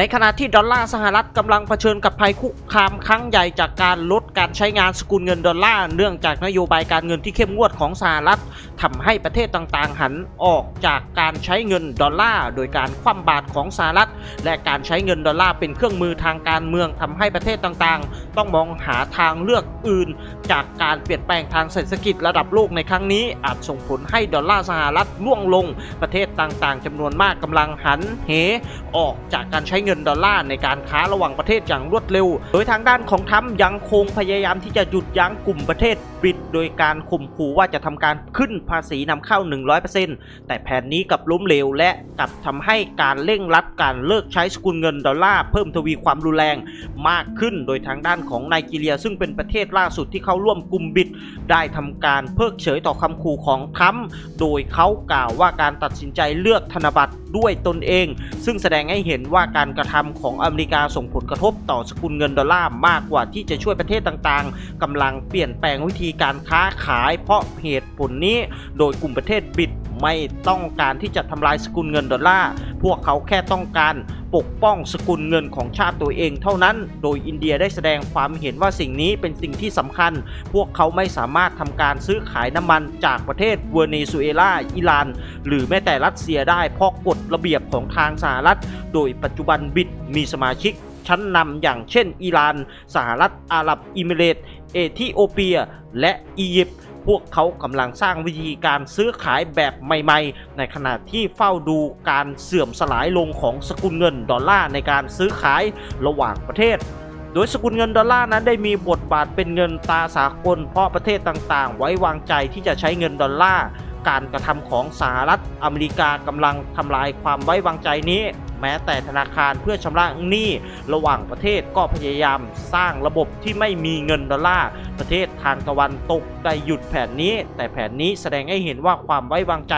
ในขณะที่ดอลลาร์สหรัฐกำลังเผชิญกับภัยคุกคามครั้งใหญ่จากการลด การใช้งานสกุลเงินดอลลาร์เนื่องจากนโยบายการเงินที่เข้มงวดของสหรัฐทำให้ประเทศต่างๆ หันออกจากการใช้เงินดอลลาร์โดยการคว่ำบาตรของสหรัฐ และการใช้เงินดอลลาร์เป็นเครื่องมือทางการเมืองทำให้ประเทศต่างๆ ต้องมองหาทางเลือกอื่น จากการเปลี่ยนแปลงทางเศรษฐกิจระดับโลกในครั้งนี้ อาจส่งผลให้ดอลลาร์สหรัฐร่วงลง ประเทศต่างๆจำนวนมากกำลังหันเหออกจากการใช้เงินดอลลาร์ในการค้าระหว่างประเทศอย่างรวดเร็ว โดยทางด้านของทรัมยังคงพยยายามที่จะหยุดยั้งกลุ่มประเทศบิด โดยการข่มขู่ว่าจะทำการขึ้นภาษีนำเข้า 100%แต่แผนนี้กลับล้มเหลวและกลับทำให้การเร่งรัดการเลิกใช้สกุลเงินดอลลาร์เพิ่มทวีความรุนแรงมากขึ้นโดยทางด้านของไนจีเรีย ซึ่งเป็นประเทศล่าสุดที่เข้าร่วมกลุ่มบิด ได้ทำการเพิกเฉยต่อคำขู่ของทรัมป์โดยเขากล่าวว่าการตัดสินใจเลือกธนบัตรด้วยตนเอง ซึ่งแสดงให้เห็นว่าการกระทำของอเมริกาส่งผลกระทบต่อสกุลเงินดอลลาร์มากกว่าที่จะช่วยประเทศต่างๆกำลังเปลี่ยนแปลงวิธีการค้าขาย เพราะเหตุผลนี้โดยกลุ่มประเทศบิดไม่ต้องการที่จะทำลายสกุลเงินดอลลาร์ พวกเขาแค่ต้องการปกป้องสกุลเงินของชาติตัวเองเท่านั้น โดยอินเดียได้แสดงความเห็นว่าสิ่งนี้เป็นสิ่งที่สำคัญ พวกเขาไม่สามารถทำการซื้อขายน้ำมันจากประเทศเวเนซุเอลา อิหร่าน หรือแม้แต่รัสเซียได้เพราะกฎระเบียบของทางสหรัฐ โดยปัจจุบันบิดมีสมาชิกชั้นนำอย่างเช่น อิหร่าน สหรัฐอาหรับอิมิเรต เอธิโอเปีย และอียิปต์พวกเขากำลังสร้างวิธีการซื้อขายแบบใหม่ๆ ในขณะที่เฝ้าดูการเสื่อมสลายลงของสกุลเงินดอลลาร์ในการซื้อขายระหว่างประเทศ โดยสกุลเงินดอลลาร์นั้นได้มีบทบาทเป็นเงินตาสากลเพราะประเทศต่างๆ ไว้วางใจที่จะใช้เงินดอลลาร์ การกระทำของสหรัฐอเมริกากำลังทำลายความไว้วางใจนี้แม้แต่ธนาคารเพื่อชำระหนี้ระหว่างประเทศก็พยายามสร้างระบบที่ไม่มีเงินดอลลาร์ประเทศทางตะวันตกได้หยุดแผนนี้ แต่แผนนี้แสดงให้เห็นว่าความไว้วางใจ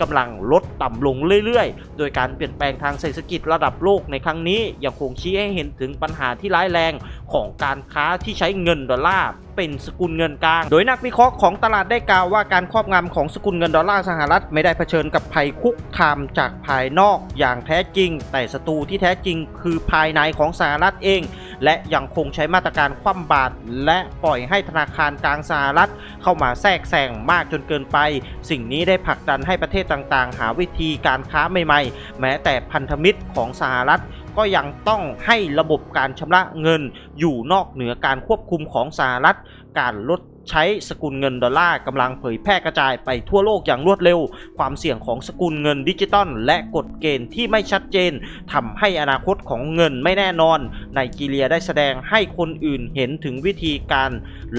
กำลังลดต่ำลงเรื่อยๆ โดยการเปลี่ยนแปลงทางเศรษฐกิจระดับโลกในครั้งนี้ยังคงชี้ให้เห็นถึงปัญหาที่ร้ายแรงของการค้าที่ใช้เงินดอลลาร์เป็นสกุลเงินกลาง โดยนักวิเคราะห์ของตลาดได้กล่าวว่าการครอบงำของสกุลเงินดอลลาร์สหรัฐไม่ได้เผชิญกับภัยคุกคามจากภายนอกอย่างแท้จริงแต่ศัตรูที่แท้จริงคือภายในของสหรัฐเอง และยังคงใช้มาตรการคว่ำบาตรและปล่อยให้ธนาคารกลางสหรัฐเข้ามาแทรกแซงมากจนเกินไป สิ่งนี้ได้ผลักดันให้ประเทศต่างๆ หาวิธีการค้าใหม่ ๆ แม้แต่พันธมิตรของสหรัฐก็ยังต้องให้ระบบการชำระเงินอยู่นอกเหนือการควบคุมของสหรัฐ การลดใช้สกุลเงินดอลลาร์กำลังเผยแพร่กระจายไปทั่วโลกอย่างรวดเร็ว ความเสี่ยงของสกุลเงินดิจิตอลและกฎเกณฑ์ที่ไม่ชัดเจนทำให้อนาคตของเงินไม่แน่นอนไนจีเรียได้แสดงให้คนอื่นเห็นถึงวิธีการ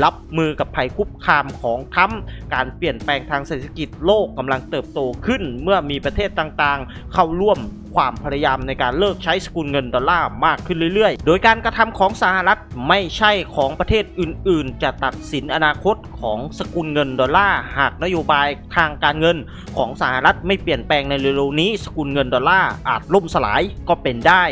รับมือกับภัยคุกคามของทรัมการเปลี่ยนแปลงทางเศรษฐกิจโลกกำลังเติบโตขึ้น เมื่อมีประเทศต่างๆ เข้าร่วม ความพยายามในการเลิกใช้สกุลเงินดอลลาร์มากขึ้นเรื่อยๆ โดยการกระทำของสหรัฐไม่ใช่ของประเทศอื่นๆ จะตัดสินอนาคตของสกุลเงินดอลลาร์หากนโยบายทางการเงินของสหรัฐไม่เปลี่ยนแปลงในเร็วๆนี้สกุลเงินดอลลาร์อาจล่มสลายก็เป็นได้